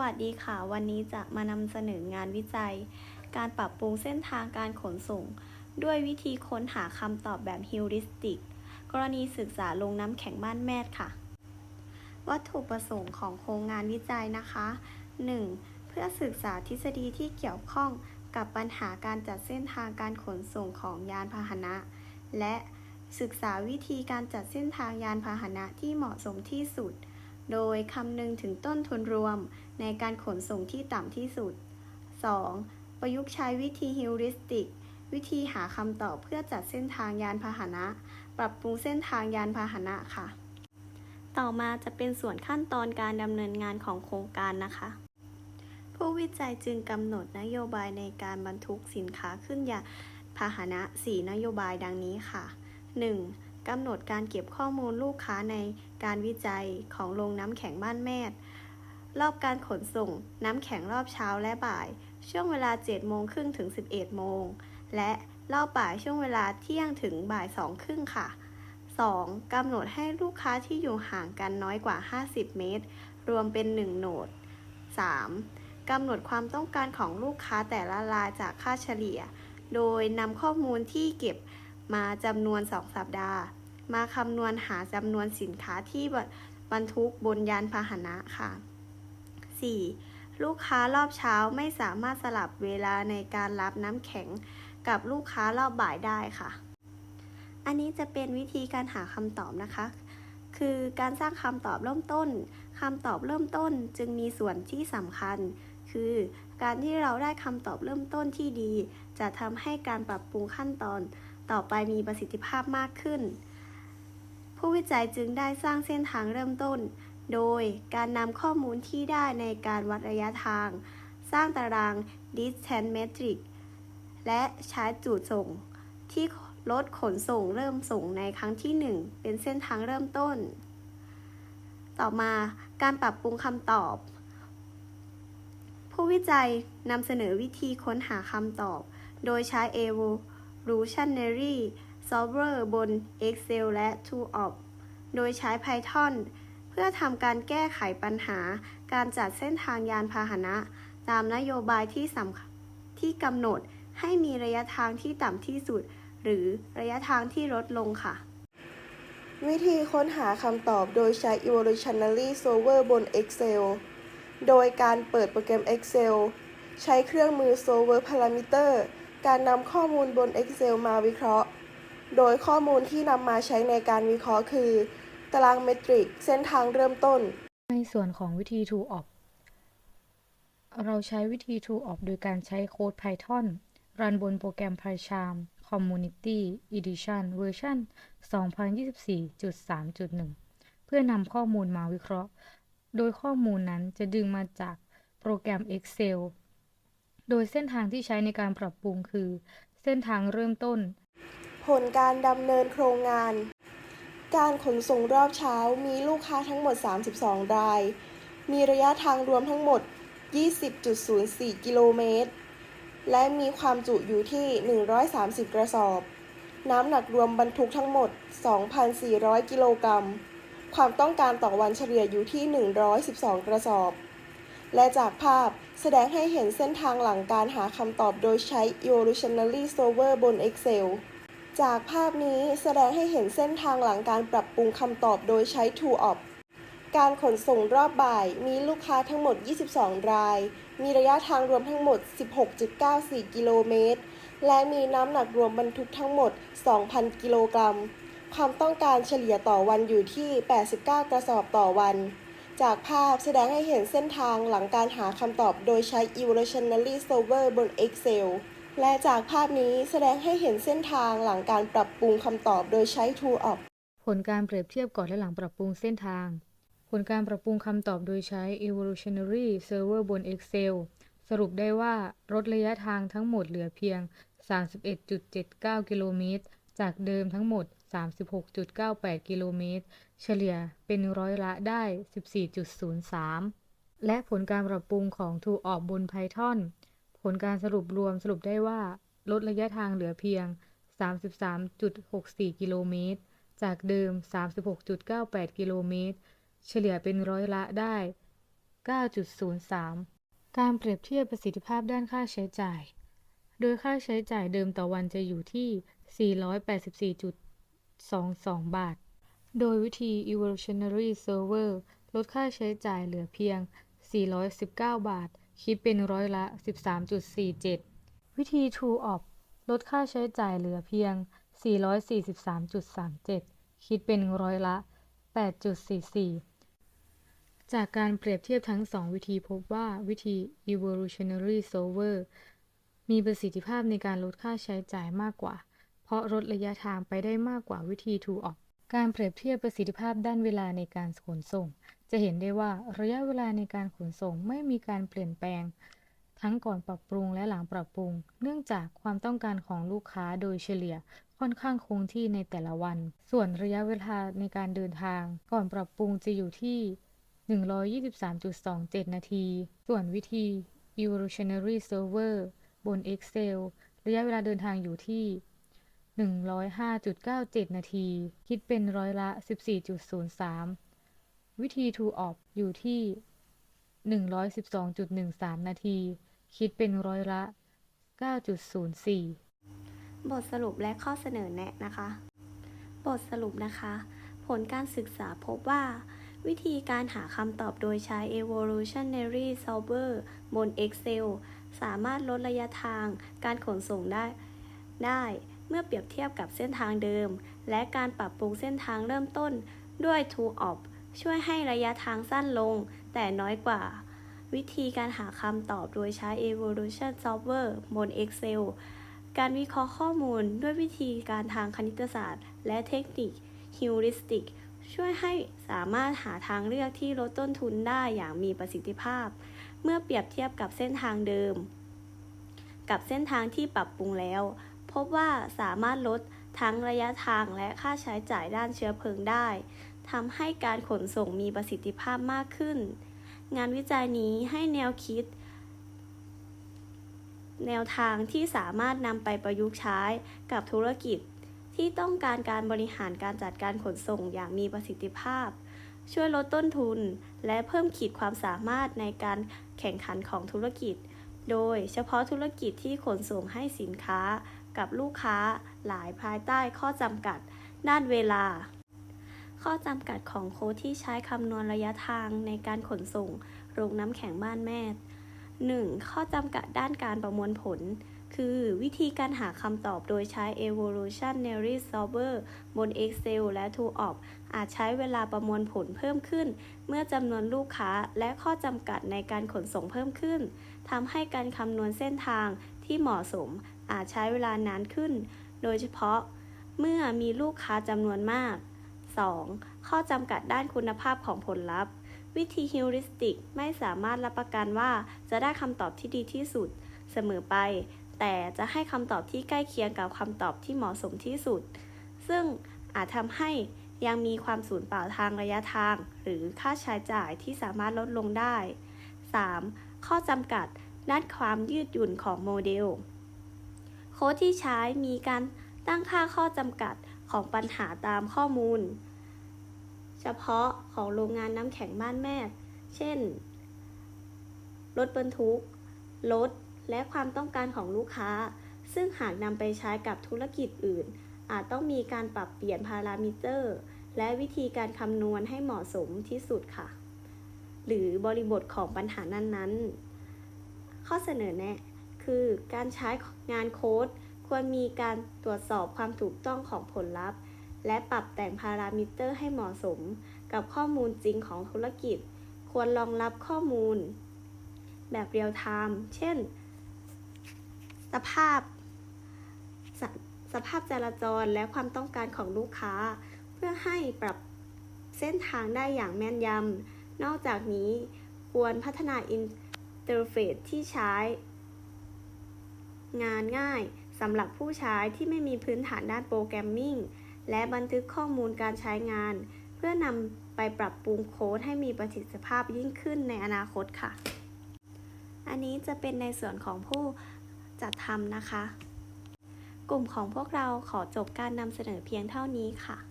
วัสดีค่ะ วันนี้จะมานำเสนองานวิจัย การปรับปรุงเส้นทางการขนส่ง ด้วยวิธีค้นหาคำตอบแบบฮิวริสติก กรณีศึกษาลงน้ำแข็งบ้านแม่ค่ะ วัตถุประสงค์ของโครงงานวิจัยนะคะ 1. เพื่อศึกษาทฤษฎีที่เกี่ยวข้องกับปัญหาการจัดเส้นทางการขนส่งของยานพาหนะ และศึกษาวิธีการจัดเส้นทางยานพาหนะที่เหมาะสมที่สุด โดยคำนึงถึงต้นทุนรวมในการขนส่งที่ต่ำที่สุด 2. ประยุกต์ใช้วิธีฮิวริสติก วิธีหาคำตอบเพื่อจัดเส้นทางยานพาหนะ ปรับปรุงเส้นทางยานพาหนะค่ะ ต่อมาจะเป็นส่วนขั้นตอนการดำเนินงานของโครงการนะคะ ผู้วิจัยจึงกำหนดนโยบายในการบรรทุกสินค้าขึ้นยานพาหนะ 4 นโยบายดังนี้ค่ะ 1. กำหนดการเก็บข้อมูลลูกค้าในการวิจัยของโรงน้ำแข็งบ้านแม่รอบการขนส่งน้ำแข็งรอบเช้าและบ่าย ช่วงเวลา 7 โมงครึ่งถึง 11 โมง และรอบบ่ายช่วงเวลาเที่ยงถึงบ่าย2ครึ่งค่ะ 2. กำหนดให้ลูกค้าที่อยู่ห่างกันน้อยกว่า 50 เมตร รวมเป็น 1 โหนด 3. กำหนดความต้องการของลูกค้าแต่ละรายจากค่าเฉลี่ย โดยนำข้อมูลที่เก็บมาจำนวน 2 สัปดาห์ มาคำนวณหาจำนวนสินค้าที่บรรทุกบนยานพาหนะค่ะ 4. ลูกค้ารอบเช้าไม่สามารถสลับเวลาในการรับน้ำแข็งกับลูกค้ารอบบ่ายได้ค่ะ อันนี้จะเป็นวิธีการหาคำตอบนะคะ คือการสร้างคำตอบเริ่มต้นคำตอบเริ่มต้นจึงมีส่วนที่สำคัญ คือการที่เราได้คำตอบเริ่มต้นที่ดี จะทำให้การปรับปรุงขั้นตอนต่อไปมีประสิทธิภาพมากขึ้น ผู้วิจัยจึงได้สร้างเส้นทางเริ่มต้น โดยการนำข้อมูลที่ได้ในการวัดระยะทาง สร้างตาราง distance metric และใช้จุดส่ง ที่รถขนส่งเริ่มส่งในครั้งที่ 1 เป็นเส้นทางเริ่มต้น ต่อมาการปรับปรุงคำตอบ ผู้วิจัยนำเสนอวิธีค้นหาคำตอบ โดยใช้ evolutionary solver บน Excel และ TrueOp โดยใช้ Python เพื่อทำการแก้ไขปัญหา การจัดเส้นทางยานพาหนะ ตามนโยบายที่สำคัญที่กำหนดให้มีระยะทางที่ต่ำที่สุด หรือระยะทางที่ลดลงค่ะ วิธีค้นหาคำตอบโดยใช้ Evolutionary Solver บน Excel โดยการเปิดโปรแกรม Excel ใช้เครื่องมือ Solver Parameter การนำข้อมูลบน Excel มาวิเคราะห์ โดยข้อมูลที่นำมาใช้ในการวิเคราะห์คือ ตารางเมตริก เส้นทางเริ่มต้น ในส่วนของวิธี TrueOp เราใช้วิธี TrueOp โดยการใช้โค้ด Python รันบนโปรแกรม PyCharm Community Edition เวอร์ชัน2024.3.1 เพื่อนำข้อมูลมาวิเคราะห์ โดยข้อมูลนั้นจะดึงมาจากโปรแกรม Excel โดยเส้นทางที่ใช้ในการปรับปรุงคือ เส้นทางเริ่มต้น ผลการดำเนินโครงงาน การขนส่งรอบเช้ามีลูกค้าทั้งหมด 32 ราย มีระยะทางรวมทั้งหมด 20.04 กิโลเมตร และมีความจุอยู่ที่ 130 กระสอบ น้ำหนักรวมบรรทุกทั้งหมด 2,400 กิโลกรัม ความต้องการต่อวันเฉลี่ยอยู่ที่ 112 กระสอบและจากภาพแสดงให้เห็นเส้นทางหลังการหาคำตอบโดยใช้ Evolutionary Solver บน Excel จากภาพนี้แสดงให้เห็นเส้นทางหลังการปรับปรุงคำตอบโดยใช้ TrueOp การขนส่งรอบบ่ายมีลูกค้าทั้งหมด 22 ราย มีระยะทางรวมทั้งหมด 16.94 กิโลเมตร และมีน้ำหนักรวมบรรทุกทั้งหมด 2,000 กิโลกรัม ความต้องการเฉลี่ยต่อวันอยู่ที่ 89 กระสอบต่อวัน จากภาพแสดงให้เห็นเส้นทางหลังการหาคำตอบโดยใช้ Evolutionary Solver บน Excel และจากภาพนี้แสดงให้เห็นเส้นทางหลังการปรับปรุงคำตอบโดยใช้ TrueOp ผลการเปรียบเทียบก่อนและหลังปรับปรุงเส้นทาง ผลการปรับปรุงคำตอบโดยใช้ Evolutionary Server บน Excel สรุปได้ว่าลดระยะทางทั้งหมดเหลือเพียง 31.79 กิโลเมตร จากเดิมทั้งหมด 36.98 กิโลเมตร เฉลี่ยเป็นร้อยละได้ 14.03 และผลการปรับปรุงของ TrueOp บน Python ผลการสรุปรวมสรุปได้ว่า ลดระยะทางเหลือเพียง 33.64 กิโลเมตร จากเดิม 36.98 กิโลเมตร เฉลี่ยเป็นร้อยละได้ 9.03 การเปรียบเทียบประสิทธิภาพด้านค่าใช้จ่าย โดยค่าใช้จ่ายเดิมต่อวันจะอยู่ที่ 484.22 บาท โดยวิธี evolutionary server ลดค่าใช้จ่ายเหลือเพียง 419 บาท คิดเป็นร้อยละ 13.47 วิธี true op ลดค่าใช้จ่ายเหลือเพียง 443.37 คิดเป็นร้อยละ 8.44 จากการเปรียบเทียบทั้งสองวิธีพบว่าวิธี evolutionary solver มีประสิทธิภาพในการลดค่าใช้จ่ายมากกว่า เพราะลดระยะทางไปได้มากกว่าวิธี true op การเปรียบเทียบประสิทธิภาพด้านเวลาในการขนส่ง จะเห็นได้ว่าระยะเวลาในการขนส่งไม่มีการเปลี่ยนแปลง ทั้งก่อนปรับปรุงและหลังปรับปรุง เนื่องจากความต้องการของลูกค้าโดยเฉลี่ยค่อนข้างคงที่ในแต่ละวัน ส่วนระยะเวลาในการเดินทาง ก่อนปรับปรุงจะอยู่ที่ 123.27 นาที ส่วนวิธี evolutionary server บน Excel ระยะเวลาเดินทางอยู่ที่ 105.97 นาที คิดเป็นร้อยละ 14.03 วิธี true op อยู่ที่ 112.13 นาที คิดเป็นร้อยละ 9.04 บทสรุปและข้อเสนอแนะนะคะ บทสรุปนะคะ ผลการศึกษาพบว่า วิธีการหาคำตอบโดยใช้ evolutionary solver บน Excel สามารถลดระยะทางการขนส่งได้ได้ เมื่อเปรียบเทียบกับเส้นทางเดิม และการปรับปรุงเส้นทางเริ่มต้นด้วย True Op ช่วยให้ระยะทางสั้นลง แต่น้อยกว่า วิธีการหาคำตอบโดยใช้ evolution solver บน Excel การวิเคราะห์ข้อมูลด้วยวิธีการทางคณิตศาสตร์ และเทคนิค heuristic ช่วยให้สามารถหาทางเลือกที่ลดต้นทุนได้อย่างมีประสิทธิภาพ เมื่อเปรียบเทียบกับเส้นทางเดิม กับเส้นทางที่ปรับปรุงแล้ว พบว่าสามารถลดทั้งระยะทางและค่าใช้จ่ายด้านเชื้อเพลิงได้ทำให้การขนส่งมีประสิทธิภาพมากขึ้น งานวิจัยนี้ให้แนวคิด แนวทางที่สามารถนำไปประยุกต์ใช้กับธุรกิจ ที่ต้องการการบริหารการจัดการขนส่งอย่างมีประสิทธิภาพ ช่วยลดต้นทุนและเพิ่มขีดความสามารถในการแข่งขันของธุรกิจ โดยเฉพาะธุรกิจที่ขนส่งให้สินค้า กับลูกค้าหลายภายใต้ข้อจำกัดด้านเวลา ข้อจำกัดของโค้ดที่ใช้คำนวณระยะทางในการขนส่งโรงน้ำแข็งบ้านแม่ 1. ข้อจำกัดด้านการประมวลผล คือวิธีการหาคำตอบโดยใช้ evolutionary solver บน Excel และ TrueOp อาจใช้เวลาประมวลผลเพิ่มขึ้น เมื่อจำนวนลูกค้าและข้อจำกัดในการขนส่งเพิ่มขึ้นทำให้การคำนวณเส้นทางที่เหมาะสม อาจใช้เวลานานขึ้น โดยเฉพาะเมื่อมีลูกค้าจำนวนมาก 2. ข้อจำกัดด้านคุณภาพของผลลัพธ์ วิธีฮิวริสติกไม่สามารถรับประกันว่าจะได้คำตอบที่ดีที่สุด เสมอไป แต่จะให้คำตอบที่ใกล้เคียงกับคำตอบที่เหมาะสมที่สุด ซึ่งอาจทำให้ยังมีความสูญเปล่าทางระยะทาง หรือค่าใช้จ่ายที่สามารถลดลงได้ 3. ข้อจำกัดด้านความยืดหยุ่นของโมเดล ค้ดที่ใช้มีการตั้งค่าข้อจำกัดของปัญหาตามข้อมูล เฉพาะของโรงงานน้ำแข็งบ้านแม่ เช่น รถบรรทุก รถ และความต้องการของลูกค้า ซึ่งหากนำไปใช้กับธุรกิจอื่น อาจต้องมีการปรับเปลี่ยนพารามิเตอร์ และวิธีการคำนวณให้เหมาะสมที่สุดค่ะ หรือบริบทของปัญหานั้นๆ ข้อเสนอแนะ คือการใช้งานโค้ดควรมีการตรวจสอบความถูกต้องของผลลัพธ์ และปรับแต่งพารามิเตอร์ให้เหมาะสม กับข้อมูลจริงของธุรกิจ ควรรองรับข้อมูล แบบเรียลไทม์เช่น สภาพสสภาพจราจรและความต้องการของลูกค้า เพื่อให้ปรับเส้นทางได้อย่างแม่นยำนอกจากนี้ควรพัฒนาอินเทอร์เฟซที่ใช้ งานง่ายสำหรับผู้ใช้ที่ไม่มีพื้นฐานด้านโปรแกรมมิ่งและบันทึกข้อมูลการใช้งาน เพื่อนำไปปรับปรุงโค้ดให้มีประสิทธิภาพยิ่งขึ้นในอนาคตค่ะ อันนี้จะเป็นในส่วนของผู้จัดทำนะคะ กลุ่มของพวกเราขอจบการนำเสนอเพียงเท่านี้ค่ะ